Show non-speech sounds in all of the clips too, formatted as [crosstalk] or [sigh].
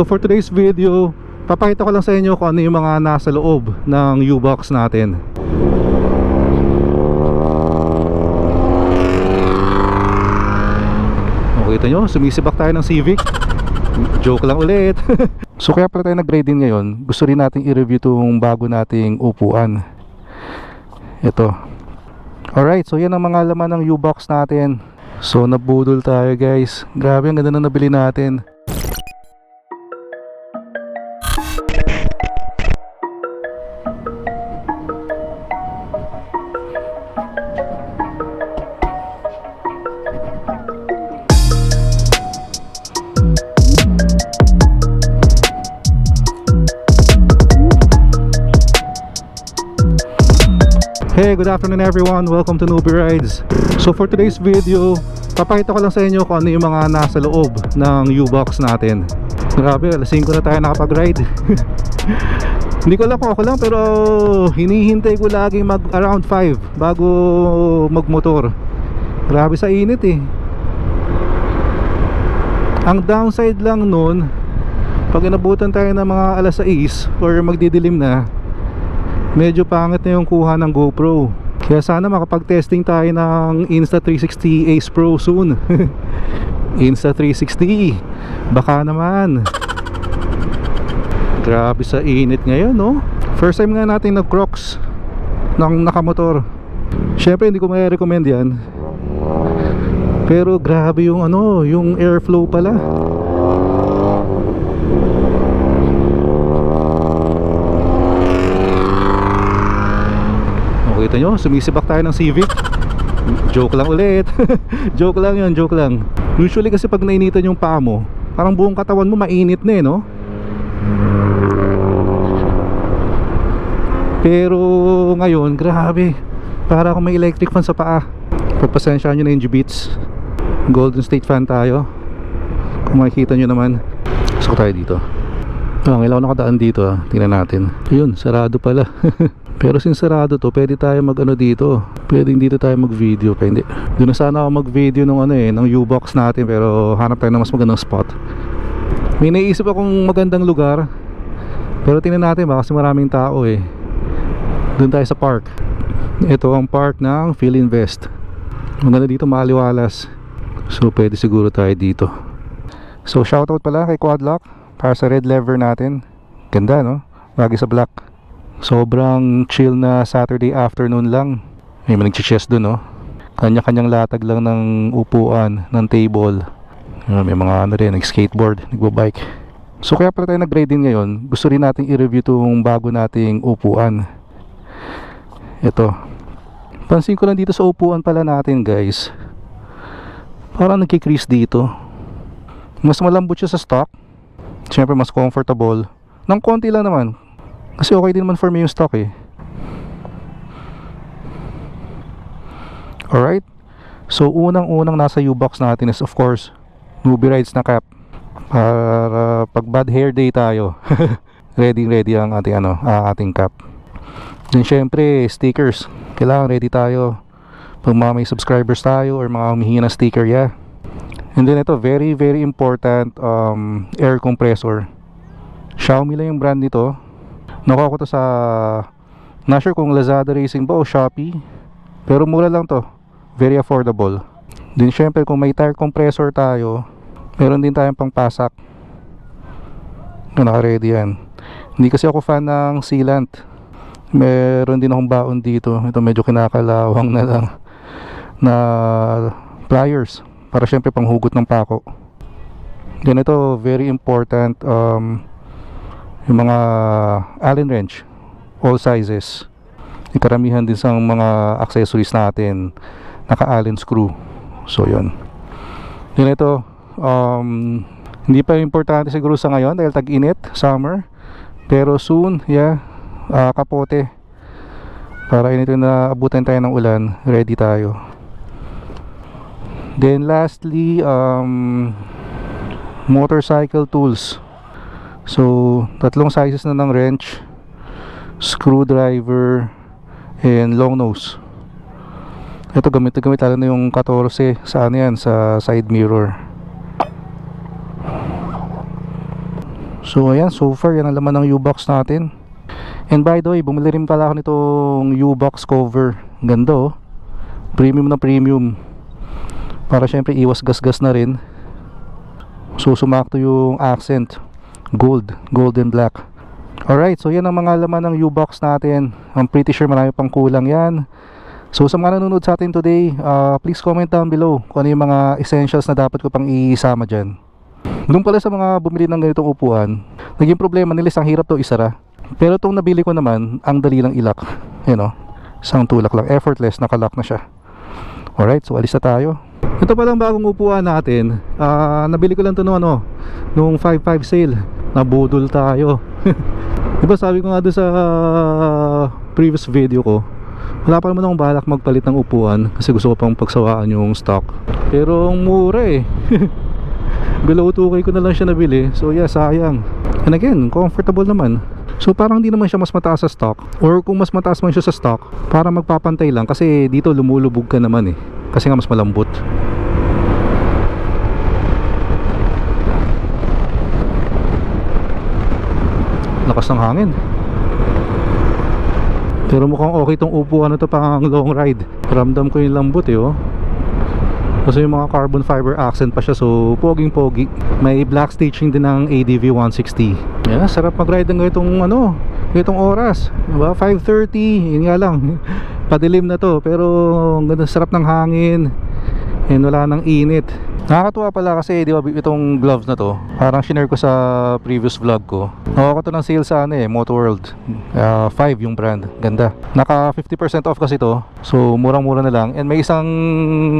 So for today's video, papakita ko lang sa inyo kung ano yung mga nasa loob ng U-Box natin. Makita nyo, sumisibak tayo ng Civic. Joke lang ulit. [laughs] so kaya pala tayo nag-grading ngayon, gusto rin nating i-review itong bago nating upuan. Ito. Alright, so yan ang mga laman ng U-Box natin. So nabudol tayo guys. Grabe ang ganda na nabili natin. Hey, good afternoon everyone. Welcome to Newbie Rides. So for today's video, papakita ko lang sa inyo kung ano yung mga nasa loob ng U-Box natin. Grabe, alas 5 na tayo nakapag-ride. [laughs] Hindi ko alam kung ako lang pero hinihintay ko lagi mag around 5 bago magmotor. Grabe sa init eh. Ang downside lang nun, pag inabutan tayo ng mga alas 6 or magdidilim na, medyo pangit na yung kuha ng GoPro. Kaya sana makapag-testing tayo ng Insta360 Ace Pro soon. [laughs] Insta360 baka naman. Grabe sa init ngayon no? First time nga natin nag crocs ng nakamotor. Syempre hindi ko may recommend yan. Pero grabe yung ano yung airflow pala Kita nyo, sumisibak tayo ng Civic Joke lang ulit. [laughs] Joke lang yun, joke lang. Usually kasi pag nainitan yung paa mo Parang buong katawan mo mainit na eh, no? Pero ngayon, grabe. Para akong may electric fan sa paa. Pagpasensyahan nyo na yung G-Beats. Golden State fan tayo. Kung makikita nyo naman. Pasok tayo dito. Ah, ngayon ako nakadaan dito ah. Tingnan natin. Ayun, sarado pala. [laughs] Pero since sarado to, pwede tayo mag ano dito. Pwedeng dito tayo mag video. Pa hindi. Doon na sana ako mag video nung ano eh, ng U-Box natin. Pero hanap tayo ng mas magandang spot. May naisip akong magandang lugar. Pero tingnan natin baka kasi maraming tao eh. Doon tayo sa park. Ito ang park ng Philinvest. Maganda dito, maaliwalas. So pwede siguro tayo dito. So shoutout pala kay Quadlock para sa red lever natin. Ganda no? Lagi sa black. Sobrang chill na Saturday afternoon lang. May mga nag-chest dun no? Kanya-kanyang latag lang ng upuan, ng table. Ayun, May mga ano rin, nag-skateboard, nagbo-bike. So kaya pala tayo nag-grading ngayon, gusto rin nating i-review itong bago nating upuan. Ito. Pansin ko lang dito sa upuan pala natin guys. Parang nagkikrease dito. Mas malambot siya sa stock. Siyempre mas comfortable. Nang konti lang naman. Kasi okay din naman for me yung stock eh. Alright. So unang-unang nasa U-Box natin is of course Newbie Rides na cap. Para pag bad hair day tayo. [laughs] ready ready ang ating ano, ang ating cap. Then syempre stickers. Kailangan ready tayo. Pag mga may subscribers tayo or mga humihingi ng sticker, yeah. And then ito, very very important um, air compressor. Xiaomi lang yung brand nito. Nakuha ko to sa not sure kung Lazada Racing ba o Shopee. Pero mura lang to. Very affordable. Din syempre kung may tire compressor tayo, meron din tayong pangpasak. Naka-ready yan. Hindi kasi ako fan ng sealant. Meron din akong baon dito. Ito medyo kinakalawang na lang [laughs] na pliers para syempre panghugot ng pako. Then ito very important um, yung mga Allen wrench all sizes. Ikaramihan din sa mga accessories natin naka Allen screw. So yun. Then ito um, hindi pa importante siguro sa ngayon dahil tag-init, summer. Pero soon, yeah, ah, kapote. Para inito na abutan tayo ng ulan, ready tayo. Then lastly, um, motorcycle tools. So, tatlong sizes na ng wrench, screwdriver, and long nose. Ito gamit na gamit lalo na yung 14 sa ano yan, sa side mirror. So ayan, so far yan ang laman ng U-Box natin. And by the way, bumili rin pala ako nitong U-Box cover. Ganda oh. Premium na premium. Para syempre iwas gas-gas na rin. So sumakto yung accent. Gold, gold and black. Alright, so yan ang mga laman ng U-Box natin. I'm pretty sure marami pang kulang yan. So sa mga nanonood sa atin today, uh, please comment down below kung ano yung mga essentials na dapat ko pang isama dyan. Doon pala sa mga bumili ng ganitong upuan, naging problema nila isang hirap to isara. Pero itong nabili ko naman, ang dali lang ilak. You know, isang tulak lang, effortless, nakalock na siya. Alright, so alis na tayo. Ito palang bagong upuan natin. Ah, nabili ko lang to no, ano, nung 5.5 sale. Nabudol tayo. [laughs] diba sabi ko nga doon sa previous video ko, wala pa naman akong balak magpalit ng upuan kasi gusto ko pang pagsawaan yung stock. Pero ang mura eh. [laughs] Below 2K ko na lang siya nabili. So yeah, sayang. And again, comfortable naman. So parang hindi naman siya mas mataas sa stock Or kung mas mataas man siya sa stock Para magpapantay lang Kasi dito lumulubog ka naman eh Kasi nga mas malambot Lakas ng hangin. Pero mukhang okay tong upuan na to pang [laughs] long ride. Ramdam ko yung lambot eh oh. Kasi yung mga carbon fiber accent pa siya so poging pogi may black stitching din ng ADV 160 yeah, sarap mag ride ng itong ano itong oras. Diba? 5.30 yun nga lang. [laughs] Padilim na to pero ang ganda sarap ng hangin. And wala nang init nakakatuwa pala kasi di ba itong gloves na to parang shinare ko sa previous vlog ko. Nakuha ng sale sa ano eh Moto World. Uh, 5 yung brand. Ganda. Naka 50% off kasi to. So murang mura na lang. And may isang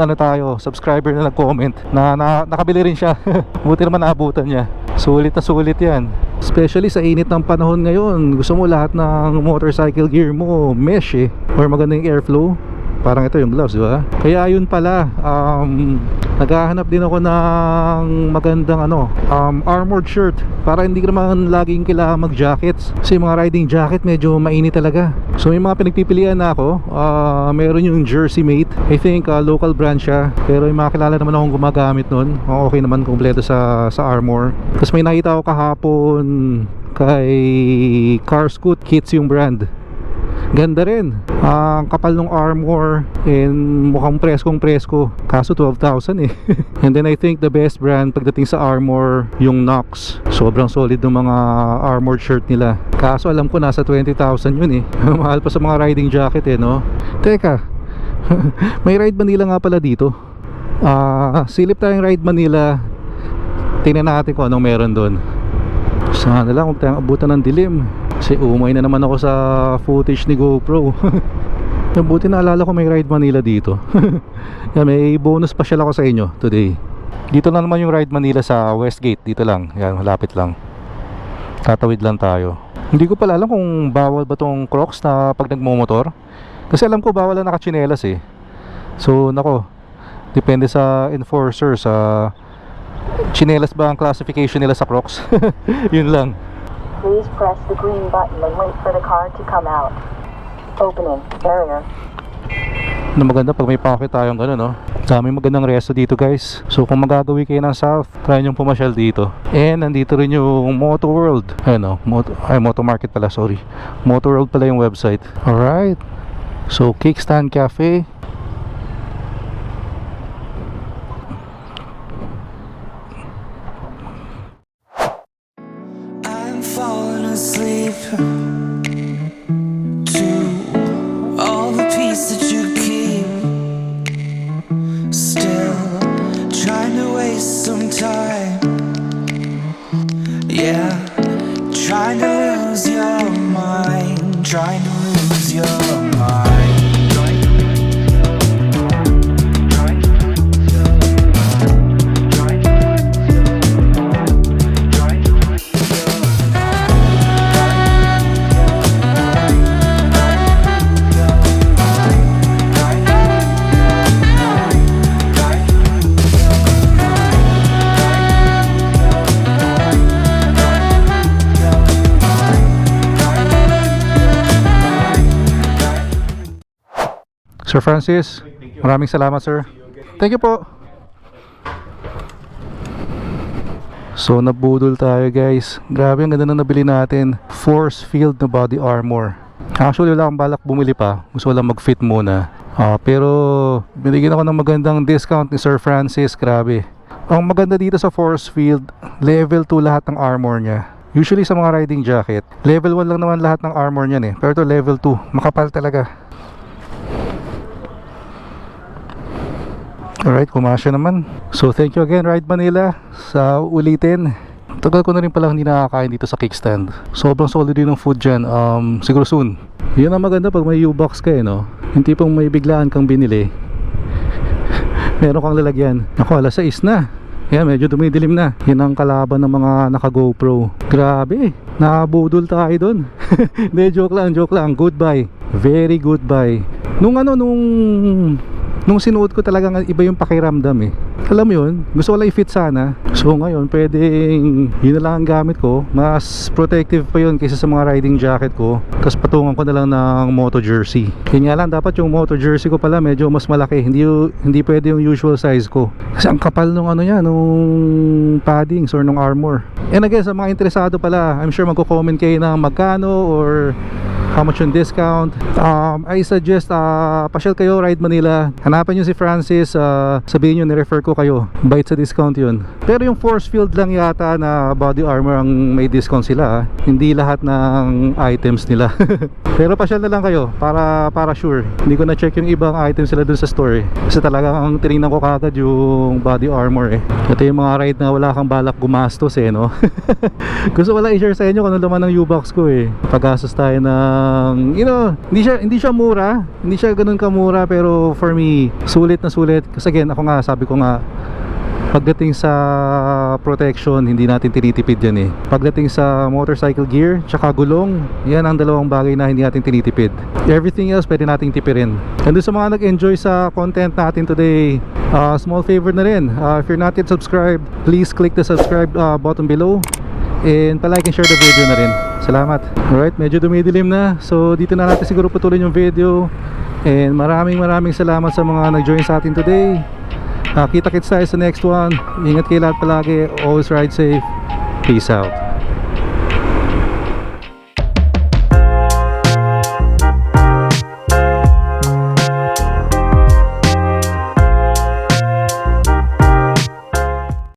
ano tayo subscriber na nag-comment na, na nakabili rin siya. [laughs] Buti naman naabutan niya. Sulit na sulit yan. Especially sa init ng panahon ngayon. Gusto mo lahat ng motorcycle gear mo mesh eh. Or maganda yung airflow. Parang ito yung gloves, di ba? Kaya yun pala, um, naghahanap din ako ng magandang ano, um, armored shirt para hindi naman laging kailangan mag-jackets. Kasi yung mga riding jacket medyo mainit talaga. So may mga pinagpipilian na ako. Uh, meron yung Jersey Mate. I think uh, local brand siya. Pero yung mga kilala naman akong gumagamit nun. Okay naman kompleto sa, sa armor. Kasi may nakita ako kahapon kay Car Scoot Kits yung brand ganda rin. Ang kapal ng armor and mukhang preskong presko. Kaso 12,000 eh. [laughs] And then I think the best brand pagdating sa armor yung Nox. Sobrang solid ng mga armored shirt nila. Kaso alam ko nasa 20,000 yun eh. [laughs] Mahal pa sa mga riding jacket eh no? Teka. [laughs] May Ride Manila nga pala dito. Ah uh, silip tayong Ride Manila. Tingnan natin kung anong meron doon sana lang kung tayong abutan ng dilim kasi umay na naman ako sa footage ni GoPro. [laughs] Buti naalala ko may Ride Manila dito. [laughs] Yan, May bonus pa siya ako sa inyo today. Dito na naman yung Ride Manila sa Westgate Dito lang, yan, malapit lang. Tatawid lang tayo. Hindi ko pala alam kung bawal ba tong crocs na pag nagmumotor. Kasi alam ko bawal na nakachinelas eh. So nako. Depende sa enforcer sa Chinelas ba ang classification nila sa crocs? [laughs] Yun lang Please press the green button and wait for the car to come out. Opening. Barrier. na maganda pag may pocket tayong gano'n no? Dami magandang resto dito guys. So kung magagawi kayo ng south try nyo pumasyal dito. And nandito rin yung Moto World. Ayun no? Moto, ay Moto Market pala sorry. Moto World pala yung website. Alright. So Kickstand Cafe Sir Francis maraming salamat sir thank you po So nabudol tayo guys. Grabe ang ganda na nabili natin. Force field na body armor. Actually wala akong balak bumili pa. Gusto lang mag-fit muna. Ah, pero binigyan ako ng magandang discount ni Sir Francis. Grabe. Ang maganda dito sa force field, level 2 lahat ng armor niya. Usually sa mga riding jacket, level 1 lang naman lahat ng armor niyan eh. Pero ito level 2, makapal talaga. Alright, kumasya naman. So thank you again Ride Manila sa ulitin. Tagal ko na rin pala hindi nakakain dito sa kickstand. Sobrang solid din ng food dyan. Um, siguro soon. Yun ang maganda pag may U-box ka eh, no? Yung tipong may biglaan kang binili. [laughs] Meron kang lalagyan. Ako, alas 6 na. Yan, medyo dumidilim na. Yan ang kalaban ng mga naka GoPro. Grabe, nakabudol tayo doon. [laughs] Hindi, joke lang, joke lang. Goodbye. Very goodbye. Nung ano, nung nung sinuot ko talagang iba yung pakiramdam eh. Alam mo yun, gusto ko lang i-fit sana. So ngayon, pwedeng yun na lang ang gamit ko. Mas protective pa yun kaysa sa mga riding jacket ko. Tapos patungan ko na lang ng moto jersey. Yun nga lang, dapat yung moto jersey ko pala medyo mas malaki. Hindi, hindi pwede yung usual size ko. Kasi ang kapal nung ano yan, nung paddings or nung armor. And again, sa mga interesado pala, I'm sure magko-comment kayo ng magkano or how much yung discount? Um, I suggest uh, pasyal kayo Ride Manila. Hanapan nyo si Francis uh, sabihin nyo ni-refer ko kayo. Bite sa discount yun. Pero yung force field lang yata na body armor ang may discount sila ah. hindi lahat ng items nila. [laughs] Pero pasyal na lang kayo para para sure. Hindi ko na check yung ibang items sila dun sa store eh. kasi talagang ang tinignan ko kagad yung body armor eh. Ito yung mga ride na wala kang balak gumastos eh no? [laughs] Gusto lang i-share sa inyo kung ano laman ng U-box ko eh. Paggastos tayo ng you know hindi siya hindi siya mura. Hindi siya ganun kamura pero for me sulit na sulit. Kasi again ako nga sabi ko nga pagdating sa protection hindi natin tinitipid yan eh. Pagdating sa motorcycle gear tsaka gulong yan ang dalawang bagay na hindi natin tinitipid. Everything else pwede nating tipirin. And sa mga nag-enjoy sa content natin today uh, small favor na rin. Uh, if you're not yet subscribed please click the subscribe uh, button below. And palike and share the video na rin salamat. Alright medyo dumidilim na. So dito na natin siguro patuloy yung video. And maraming maraming salamat sa mga nag-join sa atin today. Uh, kita kits tayo sa next one. Ingat kayo lahat palagi. Always ride safe. Peace out